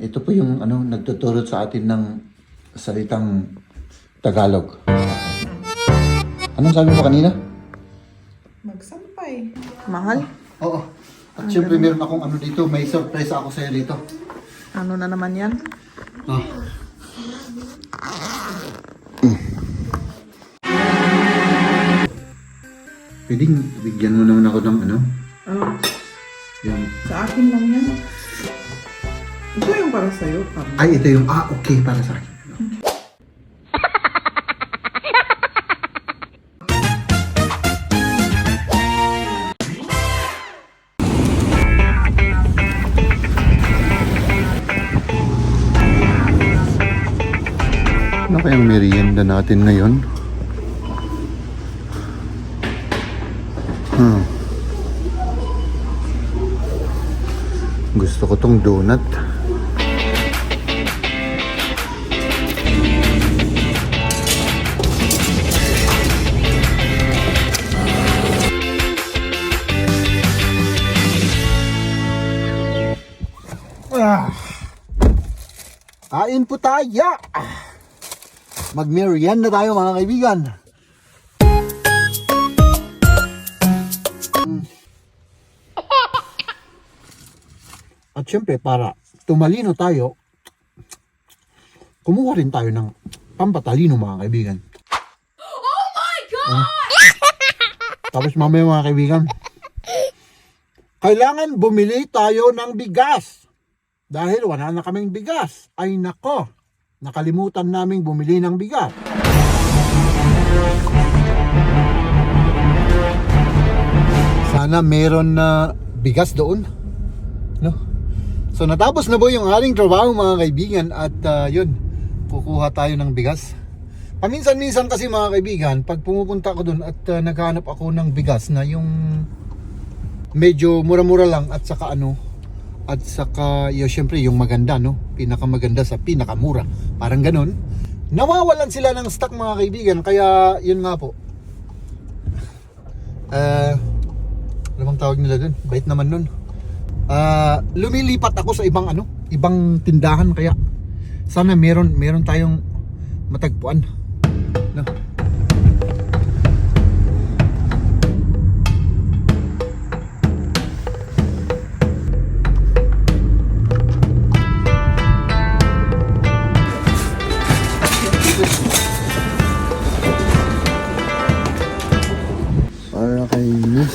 Ito po yung ano, nagtuturo sa atin ng salitang Tagalog. Anong sabi mo kanina? Magsampay. Mahal? Oo. At syempre meron akong ano dito, may surprise ako sa'yo dito. Ano na naman yan? Ah. Pwedeng bigyan mo naman ako ng ano? Ano? Yung... Sa akin lang yan. Ito yung para sa'yo. Pam. Ay, ito yung... Ah, okay, para sa akin. Ano kayang merienda natin ngayon? Hmm. Gusto ko tong donut. Ah. Kain po tayo! Mag-merienda tayo mga kaibigan. At syempre para tumalino tayo, kumuha rin tayo ng pampatalino mga kaibigan. Oh my God! Tapos mamaya mga kaibigan, kailangan bumili tayo ng bigas. Dahil wala na kaming bigas. Ay nako, nakalimutan naming bumili ng bigas. Sana meron na bigas doon. No? So natapos na po yung ating trabaho mga kaibigan at ah, yun, kukuha tayo ng bigas. Paminsan-minsan kasi mga kaibigan, pag pumupunta ako doon at ah, naghahanap ako ng bigas na yung medyo mura-mura lang at saka ano, at saka yung syempre yung maganda no? Pinakamaganda sa pinakamura. Parang ganun. Nawawalan sila ng stock mga kaibigan. Kaya yun nga po. Eh ano bang tawag nila dun? Bait naman nun. Ah, lumilipat ako sa ibang ano? Ibang tindahan. Kaya sana meron meron tayong matagpuan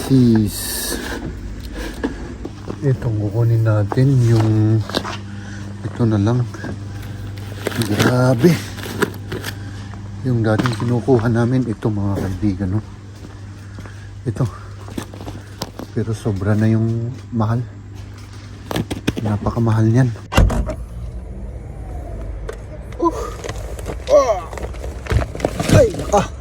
Mrs. Itong kukunin natin yung ito na lang. Grabe. Yung dating kinukuha namin ito mga kaibigan no. Ito. Pero sobra na yung mahal. Napakamahal niyan. Uh. Ay, naka.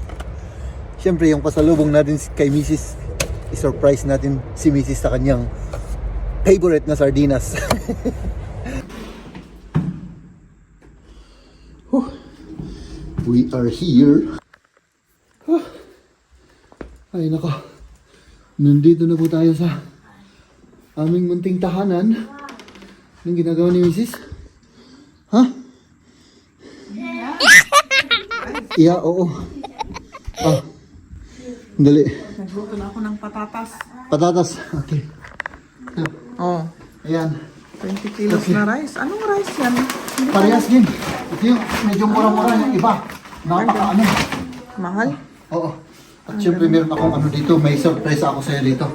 Yung pasalubong natin kay Mrs. I-surprise natin si Mrs. sa kanyang favorite na sardinas. We are here. Huh. Ay, nako. Nandito na po tayo sa aming munting tahanan. Anong ginagawa ni Mrs.? Ha? Yeah, oo. Ah. Dali. Nagluto na ako ng patatas. Patatas. Okay. Oh, Ayan. 20 kilos na rice. Anong rice yan? Hindi Parehas din. Ito yung medyo mura-mura yung iba. Napaka ano. Mahal? Oo. At syempre meron akong ano dito. May surprise ako sa'yo dito.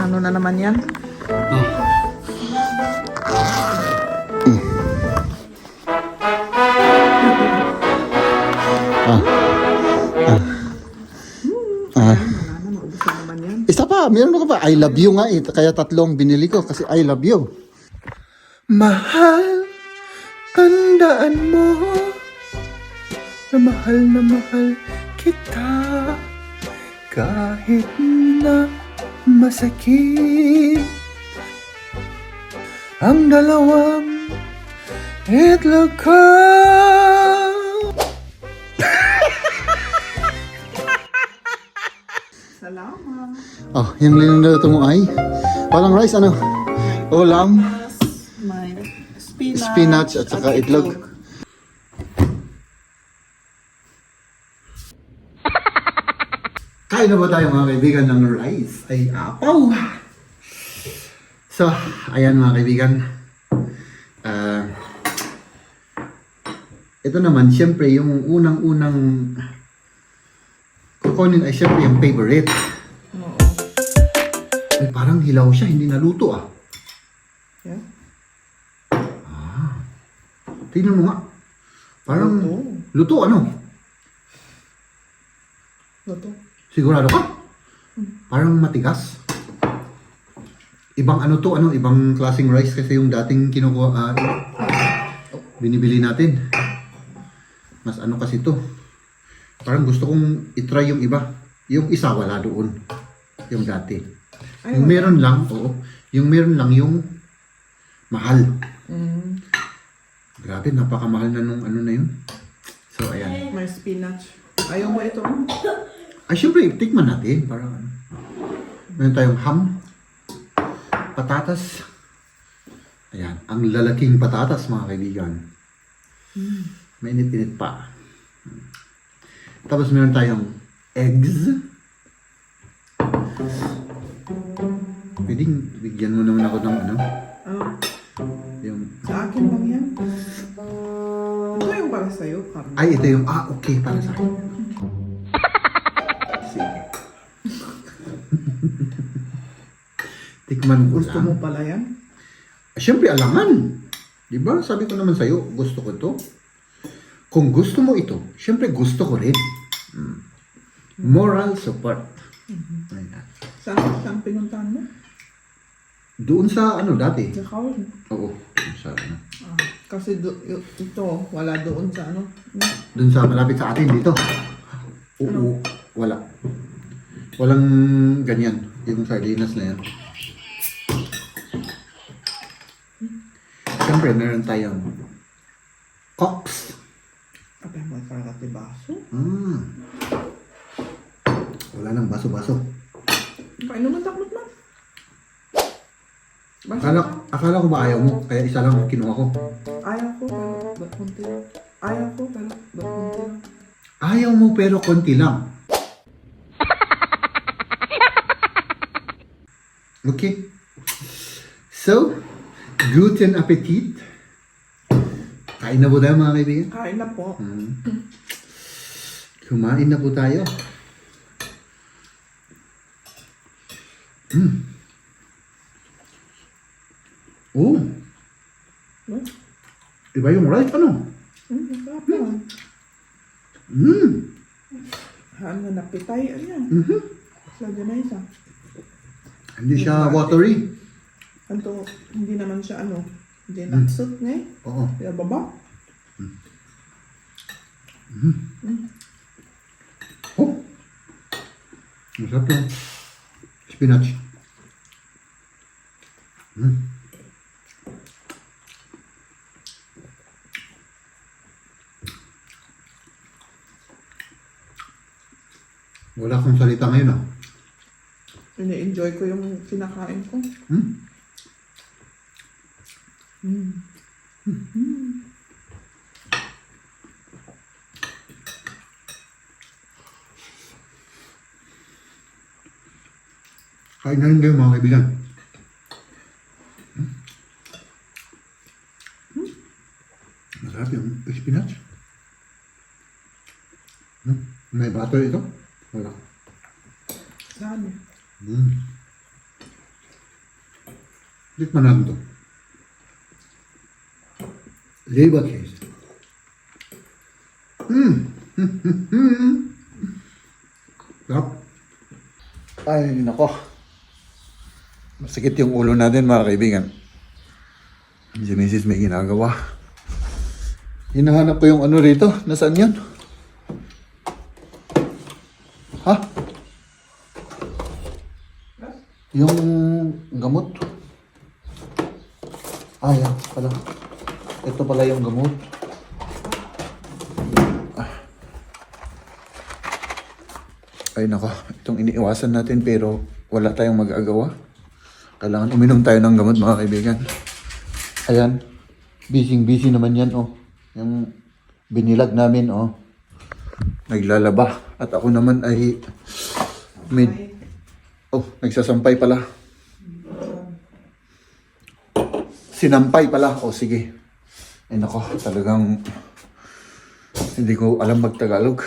Ano na naman yan? Ah. Pa, meron ka pa. I love you nga eh. Kaya tatlong binili ko kasi I love you. Mahal, tandaan mo na mahal na mahal kita kahit na masakit ang dalawang itlog ko. Oh, yung linuluto mo ay? Walang rice, ano? Ulam? May spinach. spinach at saka itlog. Kain na ba tayo mga kaibigan ng rice? Ay, apaw! So, ayan mga kaibigan. Ah, ito naman, siyempre, yung unang-unang kukunin ay siyempre yung favorite. Ay, parang hilaw siya, hindi naluto ah. Yeah. Tingnan mo nga. Parang Luto. luto ano? Luto. Sigurado ka? Parang matigas. Ibang ano to, ano, ibang klaseng rice kasi yung dating kinukuha, ah, binibili natin. Mas ano kasi to. Parang gusto kong itry yung iba. Yung isa wala doon. Yung dati. Ay, yung meron lang, oo. Yung meron lang yung mahal. Mm, Grabe, napakamahal na nung ano na yun. So, ayan. may spinach. Ayaw mo ito? Ay, syempre, tikman natin. Para ano. Meron tayong ham. Patatas. Ayan. Ang lalaking patatas, mga kaibigan. Mainit-init pa. Tapos meron tayong eggs. Pwedeng bigyan mo naman ako ng ano. Ano? Yung, Sa akin lang yan. Ito yung para sa'yo, karne. ay, ito yung, ah, okay, para sa akin. Sige. Tikman ko Gusto lang. mo pala yan? Ah, Siyempre, alangan. Di ba? Sabi ko naman sa'yo, gusto ko to. Kung gusto mo ito, siyempre gusto ko rin. Mm. Moral support. Ayan. Saan, saan pinuntahan mo? Doon sa ano dati? Sa Kawan. Oo. Sa, ano, Ah, kasi do, y- ito, wala doon sa ano. doon sa malapit sa atin dito. Oo. Wala. Walang ganyan. Yung sardinas na yan. Siyempre, meron tayong Cox. Kapag mo para kati baso. Mm. Wala nang baso-baso. Paano man takot man? Baso Akala, ka? akala ko ba ayaw mo? Kaya isa lang kinuha ko. Ayaw ko, pero ba't kunti lang? Ayaw ko, pero ba't kunti lang? Ayaw mo pero konti lang. Okay. So, guten appetit. Kain na po tayo mga kaibigan. Kain na po. Mm. Kumain na po tayo. Mm. Oh, Hmm? Iba yung rice ano? Hmm, masarap naman. Mm. Na napitay, ayan. Mhm. Lagyan na isa. Hindi siya watery. Anto, hindi naman siya ano, hindi naksot nga eh. Oo. Kaya baba. Oh. Masarap yung spinach. Mm. Wala akong salita ngayon ah. Ini-enjoy ko yung kinakain ko. Hmm? Mm. Kain na rin kayo mga kaibigan. Hmm? Masarap yung spinach. Hmm? May butter ito? Wala. Saan? Hmm. Tikman natin to. Liver case. Hmm. Sarap. Ay, nako. Masakit yung ulo natin mga kaibigan. Si Mrs. may ginagawa. Hinahanap ko yung ano rito. Nasaan yun? Yung gamot. Ah, yan pala. Ito pala yung gamot. Ay nako, itong iniiwasan natin pero wala tayong magagawa. Kailangan uminom tayo ng gamot mga kaibigan. Ayan. Busy-busy naman yan, oh. Yung binilag namin, oh. Naglalaba. At ako naman ay mid... Oh, nagsasampay pala. Sinampay pala. O, sige. Ay, nako. Talagang hindi ko alam magtagalog.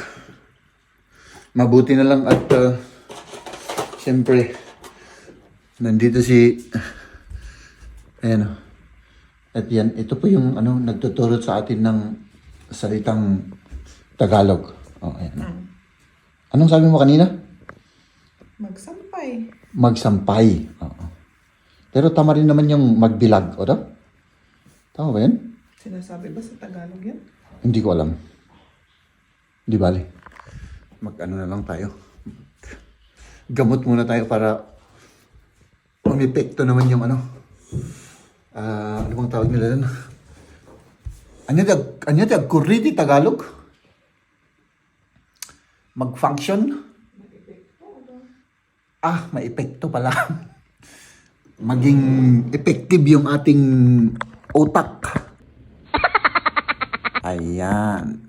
Mabuti na lang at uh, siyempre nandito si ayan oh. At yan, ito po yung ano, nagtuturo sa atin ng salitang Tagalog. Oh, ayan. oh. Anong sabi mo kanina? Magsampay. Magsampay. Oo. Pero tama rin naman yung magbilag, o daw? Tama ba yan? Sinasabi ba sa Tagalog yan? Hindi ko alam. Di bali. Mag-ano na lang tayo. Gamot muna tayo para umepekto naman yung ano. Ah, ano bang tawag nila doon? Anya dag, anya dag, kuriti Tagalog? Mag-function? Ah, may epekto pala. Maging effective yung ating utak. Ayan.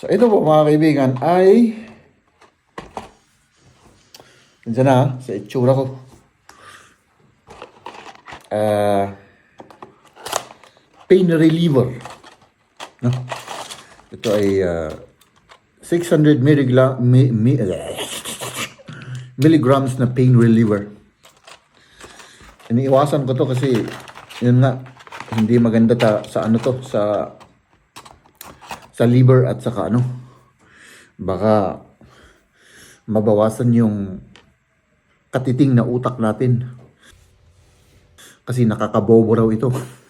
So ito po mga kaibigan ay Diyan na sa itsura ko. Ah, pain reliever. No? Ito ay ah, 600 milligla, mi, mi, milligrams na pain reliever. Iniiwasan ko to kasi yun nga hindi maganda ta sa ano to sa sa liver at saka ano baka mabawasan yung katiting na utak natin kasi nakakabobo raw ito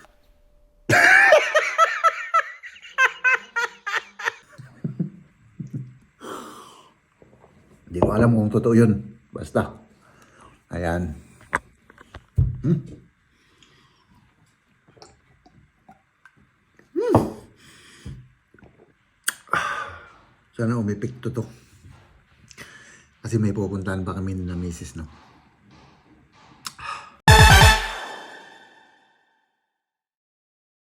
Hindi ko alam kung totoo yun. Basta. Ayan. Hmm. Sana umipikto to. Kasi may pupuntahan pa kami na misis, no?